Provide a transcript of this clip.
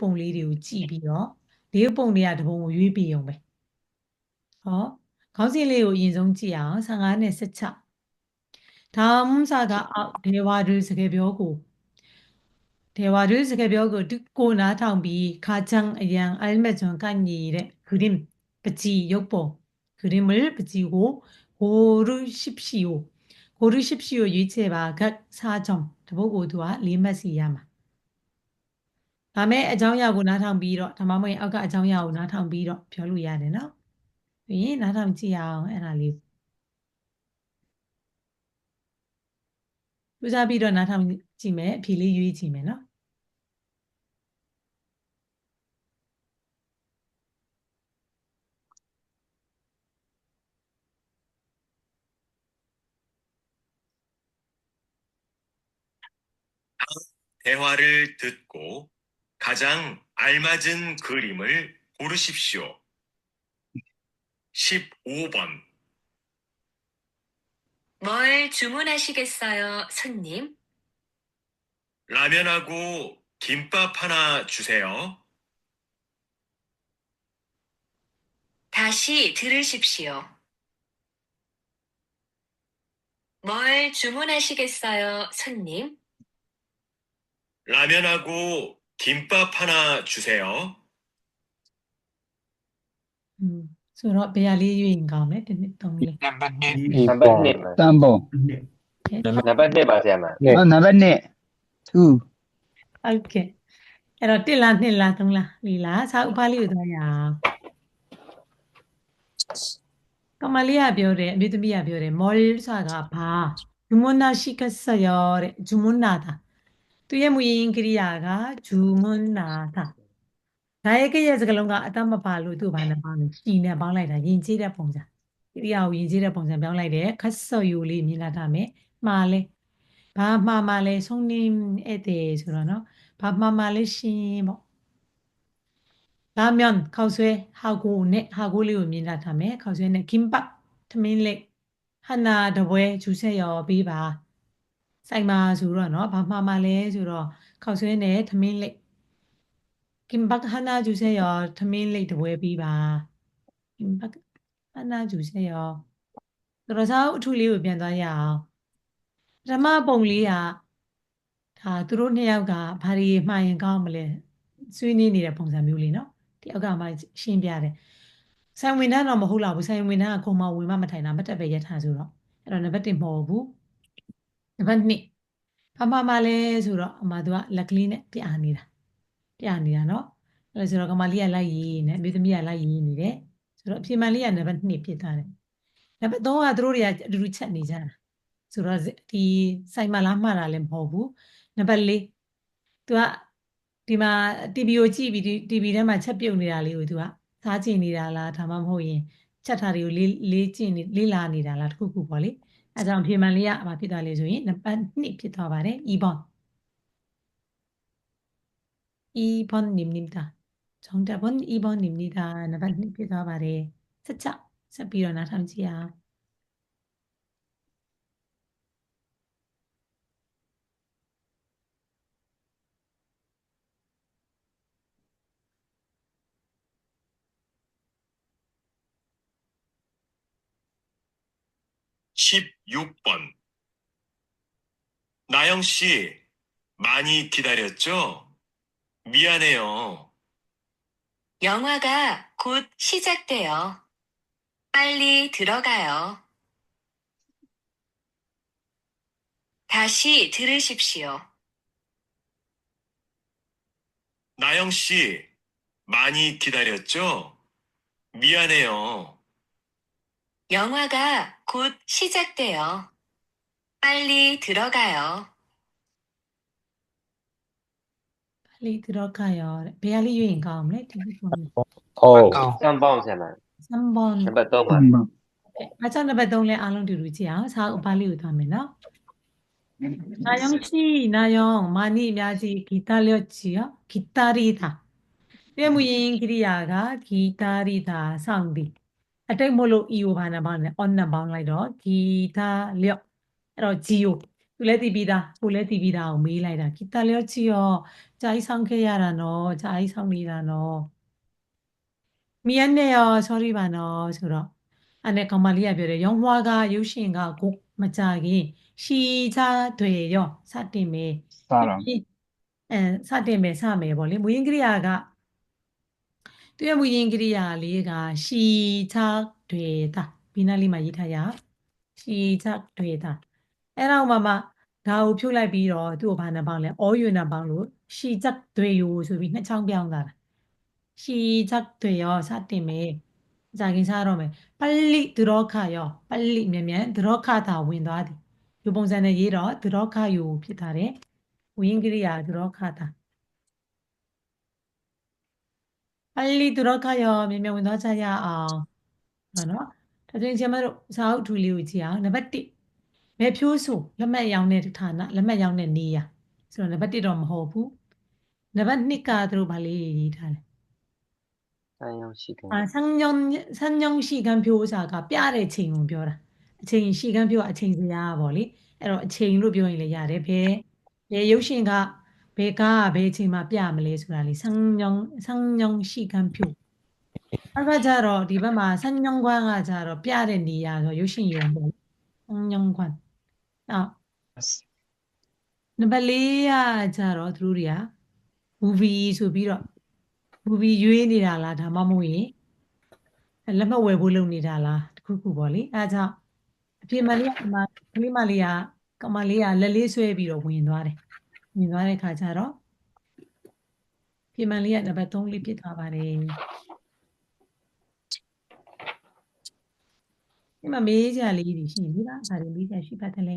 ပုံလေးတွေကိုကြည့်ပြီးတော့လေးရုပ်ပုံတွေကတစ်ပုံကိုရွေးပြီးအောင်ပဲဟောခေါင်းစဉ်လေးကိုအရင်ဆုံးကြည့်အောင်15နဲ့16ဒါမှမစားကအောက်ဒေဝဒုစကေပြောကိုဒေဝဒုစကေပြောကိုဒီကိုနားထောင်ပြီးခါချန်အယံအလ်မဂျွန်ကန်ကြီးတဲ့ဂရင်ပချီရုပ်ပုံဂရင်မပချီကိုဟိုရူရှိပရှိကိုဟိုရူရှိပရှိကိုရွေးချယ်ပါဂတ်စားကြောင့်တပုတ်ကိုသူကလေးမှတ်စီရမှာ ဒါမဲ့အကြောင်းအရာကိုနားထောင်ပြီးတော့ဒါမှမဟုတ်အောက်ကအကြောင်းအရာကိုနားထောင်ပြီးတော့ပြောလို့ရတယ်နော်ပြီးရင်နားထောင်ကြည့်အောင်အဲ့ဒါလေးဦးစားပြီးတော့နားထောင်ကြည့်မယ်အဖြေလေးရွေးကြည့်မယ်နော် 대화를 듣고 가장 알맞은 그림을 고르십시오. 15번. 뭘 주문하시겠어요, 손님? 라면하고 김밥 하나 주세요. 다시 들으십시오. 뭘 주문하시겠어요, 손님? 라면하고 김밥 하나 주세요. อืมဆိုတော့ဘယ်ဟာလေးရွေးရင်ကောင်းလဲဒီနှစ်သုံးလေး နံပါတ်1 ဒီ နံပါတ် ပုံ 2ပါ တန်ပုံ နံပါတ်2ပါဆရာမ ဟောနံပါတ်2 2 ဟုတ်ကဲ့အဲ့တော့1လား2လား3လား4လားစာဥပလေးကိုသွားရအောင်ကမလေးကပြောတယ်အမျိုးသမီးကပြောတယ်မော်လဆိုတာကဘာဂျူမွန်နာရှိကဆယောတဲ့ဂျူမွန်နာတာ သူရဲ့မူရင်းကိရိယာကဂျူမွန်နာသာဒါရဲ့ကရဲ့စကလုံးကအတမပါလို့သူ့ဘာနဲ့ပေါင်းလဲရှီနဲ့ပေါင်းလိုက်တာယဉ်ကျေးတဲ့ပုံစံကိရိယာကိုယဉ်ကျေးတဲ့ပုံစံပြောင်းလိုက်တယ်ခတ်ဆော်ယူလေးမြင်လာတာမယ်မှားလဲဘာမှားမှားလဲဆုံးနေဧည့်သည်ဆိုတော့နော်ဘာမှားမှားလဲရှင်ပေါ့လာမြန်ခောက်ဆွဲဟာကိုနဲ့ဟာကိုလေးကိုမြင်လာတာမယ်ခောက်ဆွဲနဲ့ကင်ပတ်သမင်းလေးဟနာတပွဲဂျူဆက်ရောပေးပါ ဆိုင်မာဆိုတော့เนาะဘာမှမလဲဆိုတော့ခောက်ဆွဲနဲ့သမင်းလိပ်ကင်ဘတ်ဟနာဂျူဆေရောသမင်းလိပ်တပွဲပြီးပါကင်ဘတ်ဟနာဂျူဆေရောကရစားအထုလေးကိုပြန်သွားရအောင်ပထမပုံလေးကဒါသူတို့နှစ်ယောက်ကဘာတွေမှားရင်ကောင်းမလဲဆွေးနွေးနေတဲ့ပုံစံမျိုးလေးเนาะတယောက်ကမှရှင်းပြတယ်ဆိုင်ဝင်တန်းတော့မဟုတ်လောက်ဘူးဆိုင်ဝင်တန်းကခုံမဝင်မမထိုင်တာမတက်ပဲရထားဆိုတော့အဲ့တော့နံပါတ်1မဟုတ်ဘူး နံပါတ်2ဘာမှမလဲဆိုတော့အမသူကလက်ကလေးနဲ့ပြနေတာပြနေတာเนาะအဲ့ဒါဆိုတော့ကမလေးကလိုက်ရေးနေအမေသမီးကလိုက်ရေးနေတယ်ဆိုတော့အဖြေမှန်လေးကနံပါတ်2ဖြစ်သွားတယ်နံပါတ်3ကသူတို့တွေကအတူတူချက်နေကြတာဆိုတော့ဒီဆိုင်မလားမှားတာလည်းမဟုတ်ဘူးနံပါတ်4သူကဒီမှာ TV ကိုကြည့်ပြီး TV ထဲမှာချက်ပြုတ်နေတာလေးကိုသူကစားကြည့်နေတာလားဒါမှမဟုတ်ရင်ချက်ထားတွေကိုလေးလေးကြည့်နေလေးလာနေတာလားတခုခုပေါ့လေ အဲကြောင့်ဖြေမှန်လေးကဘာဖြစ်သွားလဲဆိုရင်နံပါတ်1ဖြစ်သွားပါတယ် e-bond e-bond နိမနိတာဂျုံတပ် bond e-bond နိမနိတာနံပါတ်1ဖြစ်သွားပါတယ်ဆက်ချဆက်ပြီးတော့နားထောင်ကြည့်အောင် 16번. 나영 씨, 많이 기다렸죠? 미안해요. 영화가 곧 시작돼요. 빨리 들어가요. 다시 들으십시오. 나영 씨, 많이 기다렸죠? 미안해요. 영화가 곧 시작돼요. 빨리 들어가요. 빨리 들어가요 တဲ့ဘယ်ဟာလေးရွေးရင်ကောင်းမလဲဒီလိုပုံလေး ဟုတ် ကောင်း 3번ဆရာမ 3번 နံပါတ်3 တ ပါ န်ပုံ အဲကြောင့်နံပါတ်3လဲအားလုံးတူတူကြည့်အောင်စာအုပ်ပါလေးကိုသွားမယ်နော်나영 씨, 나영 많이 많이 기다렸지요? 기다리다. 때문인 기리야가 기다리다 상비. အတိတ်မို့လို့ EO ဘာနာဘာနဲ့ on နဲ့ပေါင်းလိုက်တော့ဂီတလျော့အဲ့တော့ GO သူလည်းတီးပြီးသားကိုလည်းတီးပြီးသားအောင်မေးလိုက်တာဂီတလျော့ချီရောဂျာကြီးဆောင်ခဲ့ရတာနော်ဂျာကြီးဆောင်နေတာနော်မီယန်နဲ့ရော sorry ပါနော်ဆိုတော့အဲ့နဲ့ကောင်မလေးကပြောတယ်ရောင်းဟွာကရုပ်ရှင်ကကိုမကြခင်ရှီချာတွေရောစတင်မယ်စတော့အဲစတင်မယ်စမယ်ပေါ့လေမွေးကရိယာက သူရဲ့မူရင်းကရိယာလေးကရှီချာတွေတာဘီနာလေးမှာရေးထားရရှီချာတွေတာအဲ့တော့မှမှဒါကိုဖြုတ်လိုက်ပြီးတော့သူ့ကိုဘာနာပေါင်းလဲအောယူနာပေါင်းလို့ရှီချာတွေယူဆိုပြီးနှစ်ချောင်းပြောင်းတာရှီချာတွေရောစတင်မယ်ဇာကင်စားတော့မယ်ပလိဒရောခရောပလိမြန်မြန်ဒရောခတာဝင်သွားသည်ဒီပုံစံနဲ့ရေးတော့ဒရောခယူဖြစ်တာတဲ့ဝိင်္ဂရိယာဒုရောခတာ အဲ့ဒီသူတော့ခါရောမြင်မြင်ဝင်သွားကြရအောင်ဟုတ်နော်ဒါဆိုရင်ကျမတို့စာအုပ်ထူလေးကိုကြည့်အောင်နံပါတ်1မဲဖြိုးဆိုလက်မှတ်ရောင်းတဲ့ဌာနလက်မှတ်ရောင်းတဲ့နေရာဆိုတော့နံပါတ်1တော့မဟုတ်ဘူးနံပါတ်2ကသူတို့ဗာလေးရေးထားတယ်ဆန်းရောင်ရှိကံအာဆန်းရောင်ဆန်းရောင်ရှိကံဖြိုးစာကပြတဲ့ချိန်ကိုပြောတာအချိန်ရှိကံဖြိုးကအချိန်စရာပေါ့လေအဲ့တော့အချိန်လို့ပြောရင်လည်းရတယ်ဘယ်ဘယ်ရုပ်ရှင်က ဘယ်ကားကဘယ်အချိန်မှာပြမလဲဆိုတာလေဆန်းညုံဆန်းညုံရှိကံဖြိုးအဲ့ဒါကြတော့ဒီဘက်မှာဆန်းညုံကွမ်းကကြတော့ပြတဲ့နေရာဆိုရုပ်ရှင်ရုံပေါ့ဆန်းညုံကွမ်းအော်နံပါတ်၄ကကြတော့သူတို့တွေက movie ဆိုပြီးတော့ movie ရွေးနေတာလားဒါမှမဟုတ်ရင်လက်မှတ်ဝယ်ဖို့လုပ်နေတာလားတခုခုပေါ့လေအဲဒါကြောင့်အပြင်မလေးကမကလေးမလေးကကမလေးကလက်လေးဆွဲပြီးတော့ဝင်သွားတယ် ဝင်သွားတဲ့ခါကျတော့အပြင်မလေးကနံပါတ်3လေးပြစ်သွားပါတယ်ဒီမှာမေးကြလေးတွေရှိပြီလားဒါတွေမေးကြရှိပါတယ်လဲ